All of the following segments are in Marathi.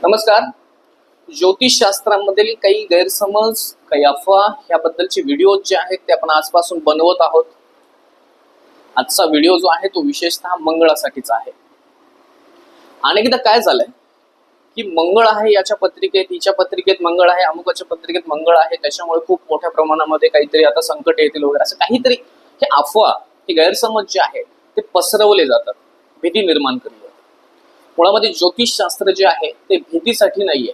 नमस्कार. ज्योतिषशास्त्रामधील काही गैरसमज काही अफवा ह्याबद्दलचे व्हिडिओ जे आहेत ते आपण आजपासून बनवत आहोत. आजचा व्हिडिओ जो आहे तो विशेषतः मंगळासाठीचा आहे. अनेकदा काय झालंय? की मंगळ आहे याच्या पत्रिकेत हिच्या पत्रिकेत मंगळ आहे अमुकाच्या पत्रिकेत मंगळ आहे त्याच्यामुळे खूप मोठ्या प्रमाणामध्ये काहीतरी आता संकट येतील वगैरे असं काहीतरी हे अफवा हे गैरसमज जे आहे ते पसरवले जातात भीती निर्माण करतात मुळामध्ये ज्योतिषशास्त्र जे आहे ते भीतीसाठी नाहीये.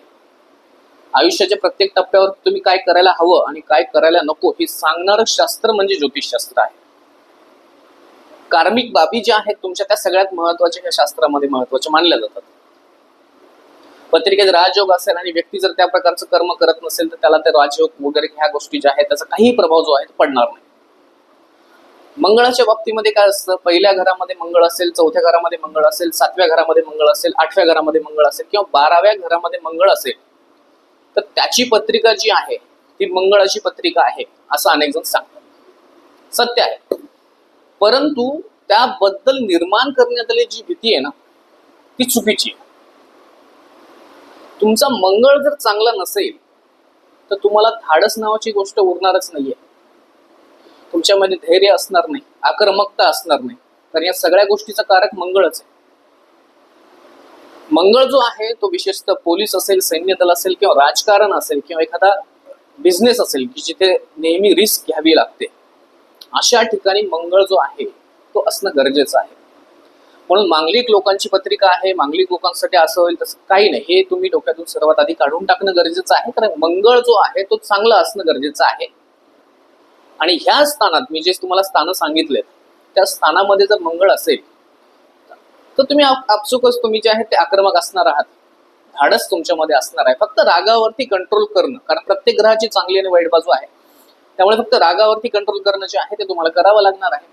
आयुष्याच्या प्रत्येक टप्प्यावर तुम्ही काय करायला हवं आणि काय करायला नको हे सांगणारं शास्त्र म्हणजे ज्योतिषशास्त्र आहे. कार्मिक बाबी ज्या आहेत तुमच्या त्या सगळ्यात महत्त्वाच्या ह्या शास्त्रामध्ये महत्त्वाच्या मानल्या जातात. पत्रिकेत राजयोग असेल आणि व्यक्ती जर त्या प्रकारचं कर्म करत नसेल तर त्याला ते राजयोग वगैरे ह्या गोष्टी ज्या आहेत त्याचा काही प्रभाव जो आहे तो पडणार नाही. मंगळाच्या बाबतीमध्ये काय असतं? पहिल्या घरामध्ये मंगळ असेल चौथ्या घरामध्ये मंगळ असेल सातव्या घरामध्ये मंगळ असेल आठव्या घरामध्ये मंगळ असेल किंवा बाराव्या घरामध्ये मंगळ असेल. तर त्याची पत्रिका जी आहे ती मंगळाची पत्रिका आहे असं अनेक जण सांगतात. सत्य आहे. परंतु त्याबद्दल निर्माण करण्यात आलेली जी भीती आहे ना ती चुकीची आहे. तुमचा मंगळ जर चांगला नसेल तर तुम्हाला धाडस नावाची गोष्ट उरणारच नाहीये. तुमच्यामध्ये धैर्य असणार नाही आक्रमकता असणार नाही. कारण या सगळ्या गोष्टीचं कारक मंगळच आहे. मंगळ जो आहे तो विशेषतः पोलीस असेल सैन्य दल असेल किंवा राजकारण असेल किंवा एखादा बिझनेस असेल की जिथे नेहमी रिस्क घ्यावी लागते. अशा ठिकाणी मंगळ जो आहे तो असणं गरजेचं आहे. म्हणून मांगलिक लोकांची पत्रिका आहे मांगलिक लोकांसाठी असं होईल तसं काही नाही. हे तुम्ही डोक्यातून सर्वात आधी काढून टाकणं गरजेचं आहे. कारण मंगळ जो आहे तो चांगला असणं गरजेचं आहे. आणि ह्या स्थानात मी जे तुम्हाला स्थानं सांगितलेत त्या स्थानामध्ये जर मंगळ असेल तर तुम्ही आप- आपसुकच तुम्ही जे आहे ते आक्रमक असणार आहात. धाडस तुमच्यामध्ये असणार आहे. फक्त रागावरती कंट्रोल करणं कारण प्रत्येक ग्रहाची चांगली आणि वाईट बाजू आहे. त्यामुळे फक्त रागावरती कंट्रोल करणं जे आहे ते तुम्हाला करावं लागणार आहे.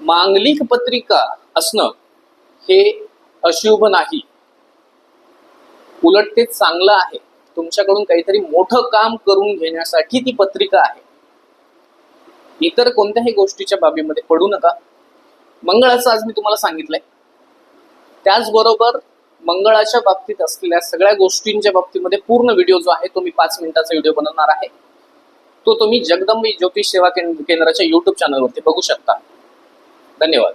मांगलिक पत्रिका असणं हे अशुभ नाही. उलट ते चांगलं आहे. तुमच्याकडून काहीतरी मोठं काम करून घेण्यासाठी ती पत्रिका आहे. इतर कोणत्याही गोष्टीच्या बाबीमध्ये पडू नका. मंगळाचं आज मी तुम्हाला सांगितलंय. त्याचबरोबर मंगळाच्या बाबतीत असलेल्या सगळ्या गोष्टींच्या बाबतीमध्ये पूर्ण व्हिडिओ जो आहे तो मी पाच मिनिटाचा व्हिडिओ बनवणार आहे. तो तुम्ही जगदंबी ज्योतिष सेवा केंद्र- केंद्राच्या युट्यूब चॅनलवरती बघू शकता. धन्यवाद.